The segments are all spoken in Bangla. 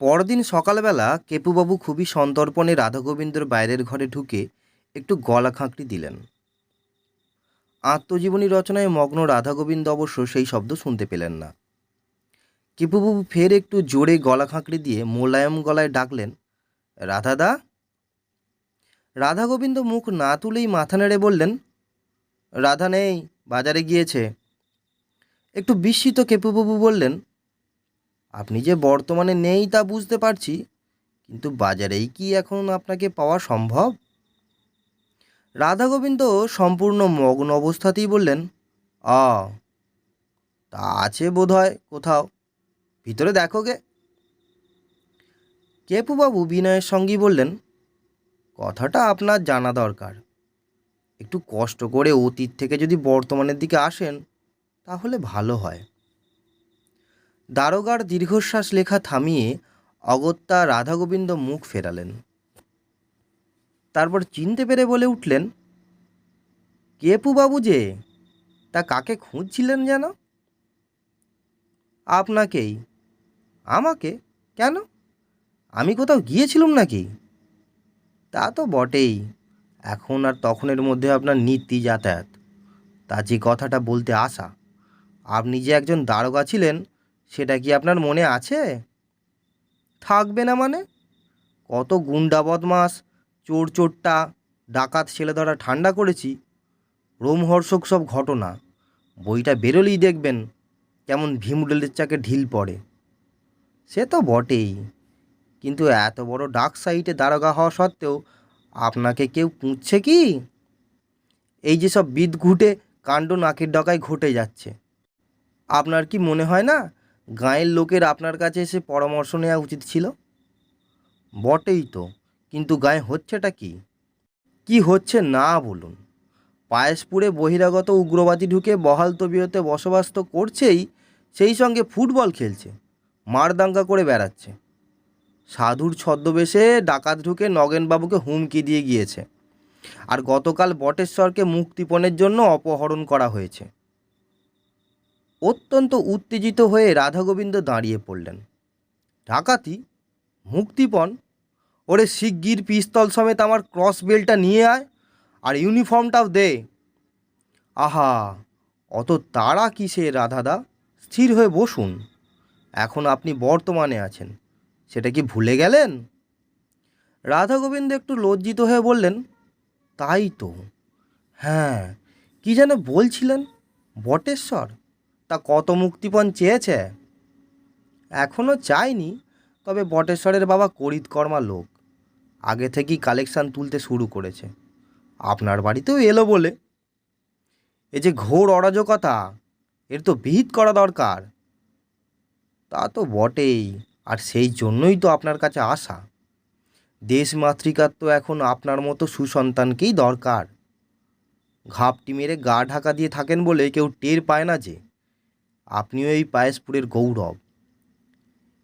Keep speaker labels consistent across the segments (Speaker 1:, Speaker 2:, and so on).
Speaker 1: পরদিন সকালবেলা কেপুবাবু খুবই সন্তর্পণে রাধাগোবিন্দর বাইরের ঘরে ঢুকে একটু গলা খাঁকড়ি দিলেন। আত্মজীবনী রচনায় মগ্ন রাধাগোবিন্দ অবশ্য সেই শব্দ শুনতে পেলেন না। কেপুবাবু ফের একটু জোরে গলা খাঁকড়ি দিয়ে মোলায়ম গলায় ডাকলেন, রাধাদা? রাধাগোবিন্দ মুখ না তুলেই মাথা নেড়ে বললেন, রাধা নেই, বাজারে গিয়েছে। একটু বিস্মিত কেপুবাবু বললেন আপনি যে বর্তমানে নেই তা বুঝতে পারছি, কিন্তু বাজারেই কি এখন আপনাকে পাওয়া সম্ভব? রাধা গোবিন্দ সম্পূর্ণ মগ্ন অবস্থাতেই বললেন, আ, তা আছে বোধ হয় কোথাও। ভিতরে দেখো গে। কেপুবাবু বিনয়ের সঙ্গেই বললেন, কথাটা আপনার জানা দরকার। একটু কষ্ট করে অতীত থেকে যদি বর্তমানের দিকে আসেন, তাহলে ভালো হয়। দারোগার দীর্ঘশ্বাস লেখা থামিয়ে অগত্যা রাধাগোবিন্দ মুখ ফেরালেন। তারপর চিনতে পেরে বলে উঠলেন কেপু বাবু যে? তা কাকে খুঁজছিলেন যেন? আপনাকেই। আমাকে? কেন? আমি কোথাও গিয়েছিলাম নাকি? তা তো বটেই। এখন আর তখনের মধ্যে আপনার নীতি যাতায়াত। তা যে কথাটা বলতে আসা। আপনি যে একজন দারোগা ছিলেন সেটা কি আপনার মনে আছে? থাকবে না মানে? কত গুন্ডা বদমাস চোর চোরটা, ডাকাত ছেলে ধরা ঠান্ডা করেছি। রোমহর্ষক সব ঘটনা। বইটা বেরোলেই দেখবেন কেমন ভীমডেলের চাকে ঢিল পড়ে। সে তো বটেই। কিন্তু এত বড় ডাক সাইটে দারোগা হওয়া সত্ত্বেও আপনাকে কেউ পুঁছছে কি? এই যে সব বিদ ঘুটে কাণ্ড নাকের ডকায় ঘটে যাচ্ছে। আপনার কি মনে হয় না গাঁয়ের লোকের আপনার কাছে এসে পরামর্শ নেওয়া উচিত ছিল? বটেই তো, কিন্তু গায়ে হচ্ছেটা কি? কি হচ্ছে না বলুন। পায়েসপুরে বহিরাগত উগ্রবাদী ঢুকে বহাল তবিয়তে বসবাস তো করছেই, সেই সঙ্গে ফুটবল খেলছে, মারদাঙ্গা করে বেড়াচ্ছে। সাধুর ছদ্মবেশে ডাকাত ঢুকে নগেনবাবুকে হুমকি দিয়ে গিয়েছে। আর গতকাল বটেশ্বরকে মুক্তিপণের জন্য অপহরণ করা হয়েছে। অত্যন্ত উত্তেজিত হয়ে রাধাগোবিন্দ দাঁড়িয়ে পড়লেন। ডাকাতি, মুক্তিপণ, ওরে শিগগির পিস্তল সমেত আমার ক্রস বেলটা নিয়ে আয় আর ইউনিফর্মটাও দে। আহা, অত তাড়া কিসে রাধাদা? স্থির হয়ে বসুন। এখন আপনি বর্তমানে আছেন, সেটা কি ভুলে গেলেন? রাধা গোবিন্দ একটু লজ্জিত হয়ে বললেন, তাই তো। হ্যাঁ কি যেন বলছিলেন, বটেশ্বর? তা কত মুক্তিপণ চেয়েছে? এখনও চাইনি, তবে বটেশ্বরের বাবা করিতকর্মা লোক। আগে থেকেই কালেকশান তুলতে শুরু করেছে। আপনার বাড়িতেও এলো বলে। এ যে ঘোর অরাজকতা, এর তো বিহিত করা দরকার। তা তো বটেই, আর সেই জন্যই তো আপনার কাছে আসা। দেশ মাতৃকার তো এখন আপনার মতো সুসন্তানকেই দরকার। ঘাপটি মেরে গা ঢাকা দিয়ে থাকেন বলে কেউ টের পায় না যে। আপনিও এই পায়েসপুরের গৌরব।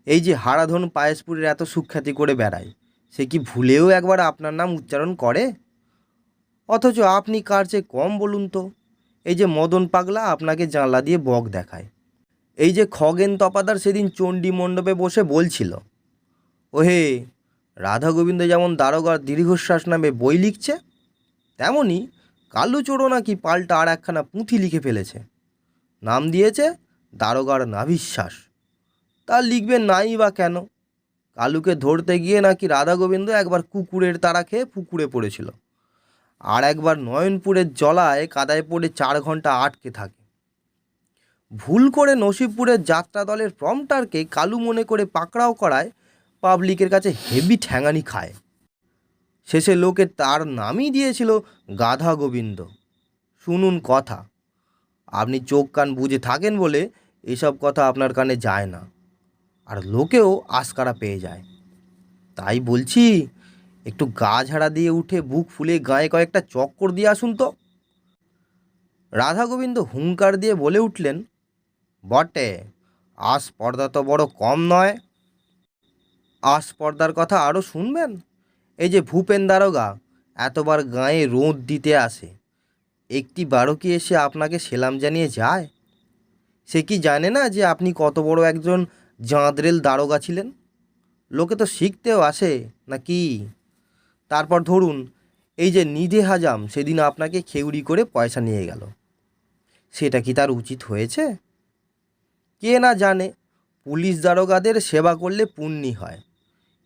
Speaker 1: এই যে হারাধন পায়েসপুরের এত সুখ্যাতি করে বেড়ায়, সে কি ভুলেও একবার আপনার নাম উচ্চারণ করে? অথচ আপনি কার চেয়ে কম বলুন তো? এই যে মদন পাগলা আপনাকে জানলা দিয়ে বক দেখায়। এই যে খগেন তপাদার সেদিন চণ্ডী মণ্ডপে বসে বলছিল, ওহে, রাধা গোবিন্দ যেমন দারোগার দীর্ঘশ্বাস নামে বই লিখছে, তেমনি কালুচোরও নাকি পাল্টা আর একখানা পুঁথি লিখে ফেলেছে। নাম দিয়েছে দারোগার নাভিশ্বাস। তা লিখবে নাই বা কেন? কালুকে ধরতে গিয়ে নাকি রাধা গোবিন্দ একবার কুকুরের তারা খেয়ে পুকুরে পড়েছিল। আর একবার নয়নপুরের জলায় কাদায় পড়ে চার ঘণ্টা আটকে থাকে। ভুল করে নসিবপুরের যাত্রা দলের প্রমটারকে কালু মনে করে পাকড়াও করায় পাবলিকের কাছে হেভি ঠ্যাঙানি খায়। শেষে লোকে তার নামই দিয়েছিল গাধা গোবিন্দ। শুনুন কথা, আপনি চোখ কান বুঝে থাকেন বলে এসব কথা আপনার কানে যায় না। আর লোকেও আশকারা পেয়ে যায়। তাই বলছি, একটু গা ঝাড়া দিয়ে উঠে বুক ফুলে গায়ে কয়েকটা চক্কর দিয়ে আসুন তো। রাধা গোবিন্দ হুঙ্কার দিয়ে বলে উঠলেন, বটে আস পর্দা তো বড় কম নয়। আস পর্দার কথা আরও শুনবেন? এই যে ভূপেন দারোগা এতবার গায়ে রোদ দিতে আসে, একটি বারো কি এসে আপনাকে সেলাম জানিয়ে যায়? সে কি জানে না যে আপনি কত বড় একজন জাঁদরেল দারোগা ছিলেন? লোকে তো শিখতেও আসে, না কি? তারপর ধরুন, এই যে নিধে হাজাম সেদিন আপনাকে খেউড়ি করে পয়সা নিয়ে গেল। সেটা কি তার উচিত হয়েছে? কে না জানে, পুলিশ দারোগাদের সেবা করলে পুণ্যি হয়।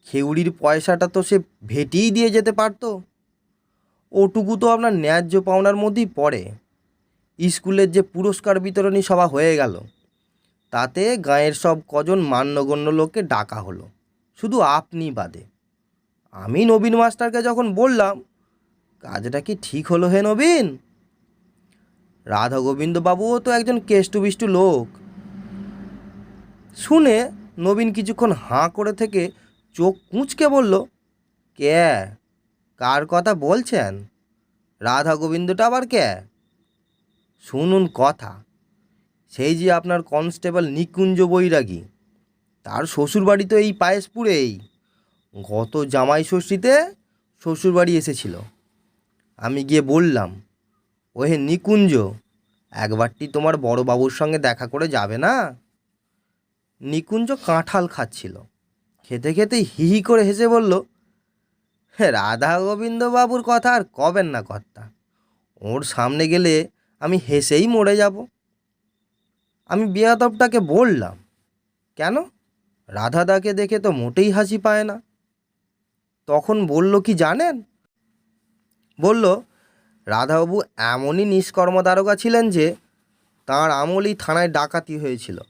Speaker 1: খেউড়ির পয়সাটা তো সে ভেটিই দিয়ে যেতে পারতো। ওটুকু তো আপনার ন্যায্য পাওনার মধ্যেই পড়ে। স্কুলের যে পুরস্কার বিতরণী সভা হয়ে গেল, তাতে গাঁয়ের সব কজন মান্যগণ্য লোককে ডাকা হলো। শুধু আপনি বাদে। আমি নবীন মাস্টারকে যখন বললাম, কাজটা কি ঠিক হলো হে নবীন? রাধা গোবিন্দ বাবুও তো একজন কেষ্টবিষ্টু লোক। শুনে নবীন কিছুক্ষণ হাঁ করে থেকে চোখ কুঁচকে বলল, কে? কার কথা বলছেন? রাধা গোবিন্দটা আবার কে? শুনুন কথা। সেই যে আপনার কনস্টেবল নিকুঞ্জ বৈরাগী তার শ্বশুরবাড়ি তো এই পায়েসপুরেই গত জামাই ষষ্ঠীতে শ্বশুরবাড়ি এসেছিল। আমি গিয়ে বললাম ওহে নিকুঞ্জ একবারটি তোমার বড় বাবুর সঙ্গে দেখা করে যাবে না? নিকুঞ্জ কাঁঠাল খাচ্ছিল। খেতে খেতে হি হি করে হেসে বলল "হ্যাঁ, রাধা গোবিন্দ বাবুর কথা আর কবেন না কর্তা। ওর সামনে গেলে আমি হেসেই মরে যাব। আমি বেয়াদবটাকে বললাম, কেন? রাধাদাকে দেখে তো মোটেই হাসি পায় না। তখন বলল, কি জানেন? বলল, রাধাবাবু এমনই নিষ্কর্ম দারোগা ছিলেন যে তাঁর আমলেই থানায় ডাকাতি হয়েছিল।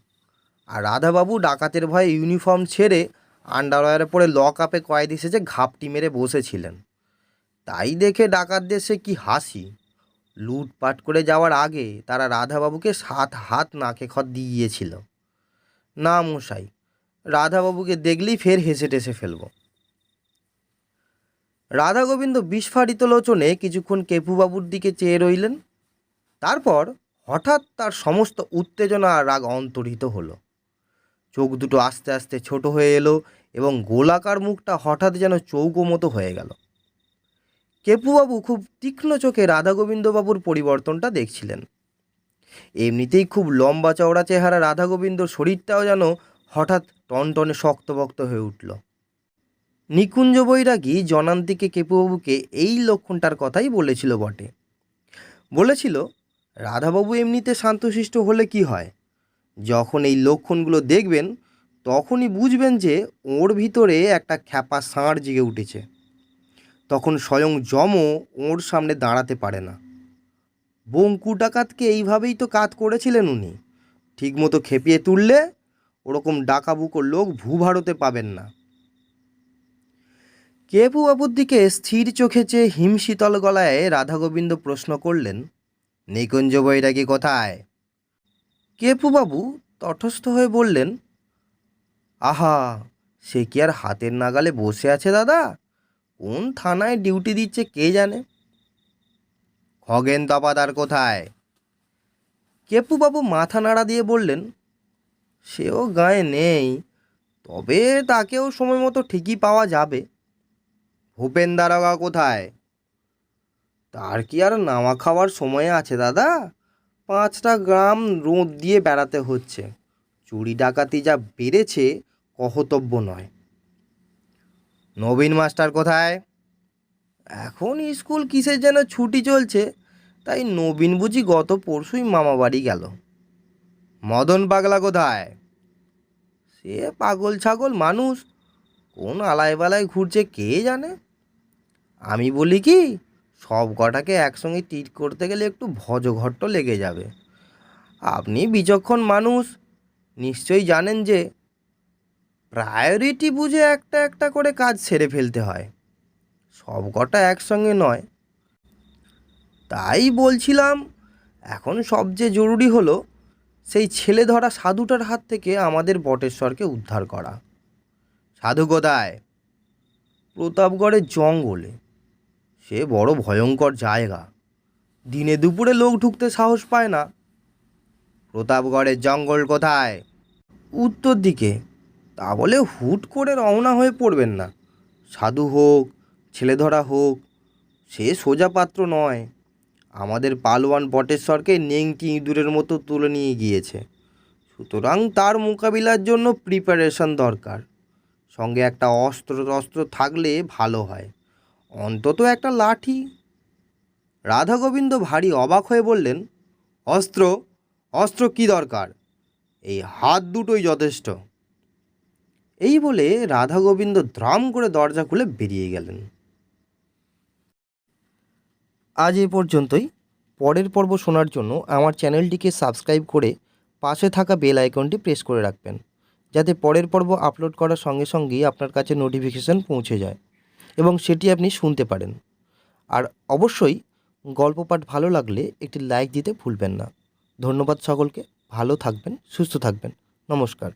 Speaker 1: আর রাধাবাবু ডাকাতের ভয়ে ইউনিফর্ম ছেড়ে আন্ডারওয়্যারে পরে লক আপে কয়েদি সেজে ঘাপটি মেরে বসেছিলেন। তাই দেখে ডাকাতদের সে কি হাসি। লুটপাট করে যাওয়ার আগে তারা রাধাবাবুকে সাত হাত নাকে খত দিয়েছিল। না মশাই, রাধাবাবুকে দেখলেই ফের হেসে টেসে ফেলব। রাধা গোবিন্দ বিস্ফারিত লোচনে কিছুক্ষণ কেপুবাবুর দিকে চেয়ে রইলেন। তারপর হঠাৎ তার সমস্ত উত্তেজনা আর রাগ অন্তর্হিত হলো। চোখ দুটো আস্তে আস্তে ছোট হয়ে এলো এবং গোলাকার মুখটা হঠাৎ যেন চৌকো মতো হয়ে গেল। কেপুবাবু খুব তীক্ষ্ণ চোখে রাধা গোবিন্দবাবুর পরিবর্তনটা দেখছিলেন। এমনিতেই খুব লম্বা চওড়া চেহারা রাধা গোবিন্দর শরীরটাও যেন হঠাৎ টনটনে শক্তভক্ত হয়ে উঠল। নিকুঞ্জ বৈরাগী জনান্তিকে কেপুবাবুকে এই লক্ষণটার কথাই বলেছিল বটে। বলেছিল, রাধাবাবু এমনিতে শান্তশিষ্ট হলে কি হয়? যখন এই লক্ষণগুলো দেখবেন, তখনই বুঝবেন যে ওর ভিতরে একটা খ্যাপা ষাঁড় জেগে উঠেছে। তখন স্বয়ং যমও ওর সামনে দাঁড়াতে পারে না। বঙ্কু ডাকাতকে এইভাবেই তো কাত করেছিলেন উনি। ঠিকমতো খেপিয়ে তুললে ওরকম ডাকাবুকো লোক ভূ ভারতে পাবেন না। কেপু বাবুর দিকে স্থির চোখে চেয়ে হিমশীতল গলায় রাধাগোবিন্দ প্রশ্ন করলেন, নিকুঞ্জ বৈরাগী কোথায়? কেপুবাবু তটস্থ হয়ে বললেন, আহা, সে কি আর হাতের নাগালে বসে আছে দাদা? কোন থানায় ডিউটি দিচ্ছে কে জানে? খগেন তপাদার কোথায়? কেপুবাবু মাথা নাড়া দিয়ে বললেন, সেও গায়ে নেই, তবে তাকেও সময় মতো ঠিকই পাওয়া যাবে। ভূপেন দারোগা কোথায়? তার কি আর নাওয়া খাওয়ার সময় আছে দাদা? পাঁচটা গ্রাম রোদ দিয়ে বেড়াতে হচ্ছে। চুরি ডাকাতি যা বেড়েছে কহতব্য নয়। নবীন মাস্টার কোথায়? এখন স্কুল কিসের যেন ছুটি চলছে, তাই নবীন বুঝি গত পরশুই মামা বাড়ি গেল। মদন পাগলা কোথায়? সে পাগল ছাগল মানুষ, কোন আলায় বালায় ঘুরছে কে জানে? আমি বলি কি, সব কটাকে একসঙ্গে টিট করতে গেলে একটু ভজঘট্ট লেগে যাবে। আপনি বিচক্ষণ মানুষ, নিশ্চয়ই জানেন যে প্রায়োরিটি বুঝে একটা একটা করে কাজ সেরে ফেলতে হয়। সব কটা একসঙ্গে নয়। তাই বলছিলাম, এখন সবচেয়ে জরুরি হলো, সেই ছেলে ধরা সাধুটার হাত থেকে আমাদের বটেশ্বরকে উদ্ধার করা। সাধু কোথায় প্রতাপগড়ের জঙ্গলে। সে বড় ভয়ঙ্কর জায়গা। দিনে দুপুরে লোক ঢুকতে সাহস পায় না। প্রতাপগড়ের জঙ্গল কোথায়? উত্তর দিকে। তা বলে হুট করে রওনা হয়ে পড়বেন না। সাধু হোক ছেলে ধরা হোক, সে সোজা পাত্র নয়। আমাদের পালোয়ান বটেশ্বরকে নেংটি ইঁদুরের মতো তুলে নিয়ে গিয়েছে। সুতরাং তার মোকাবিলার জন্য প্রিপারেশন দরকার। সঙ্গে একটা অস্ত্র টস্ত্র থাকলে ভালো হয়। অন্তত একটা লাঠি। রাধা গোবিন্দ ভারী অবাক হয়ে বললেন, অস্ত্র অস্ত্র কি দরকার? এই হাত দুটোই যথেষ্ট। এই বলে রাধা গোবিন্দ দ্রাম করে দরজা খুলে বেরিয়ে গেলেন। আজ এ পর্যন্তই। পরের পর্ব শোনার জন্য আমার চ্যানেলটিকে সাবস্ক্রাইব করে পাশে থাকা বেল আইকনটি প্রেস করে রাখবেন, যাতে পরের পর্ব আপলোড করার সঙ্গে সঙ্গেই আপনার কাছে নোটিফিকেশান পৌঁছে যায় এবং সেটি আপনি শুনতে পারেন। আর অবশ্যই গল্প পাঠ ভালো লাগলে একটি লাইক দিতে ভুলবেন না। ধন্যবাদ সকলকে, ভালো থাকবেন, সুস্থ থাকবেন। নমস্কার।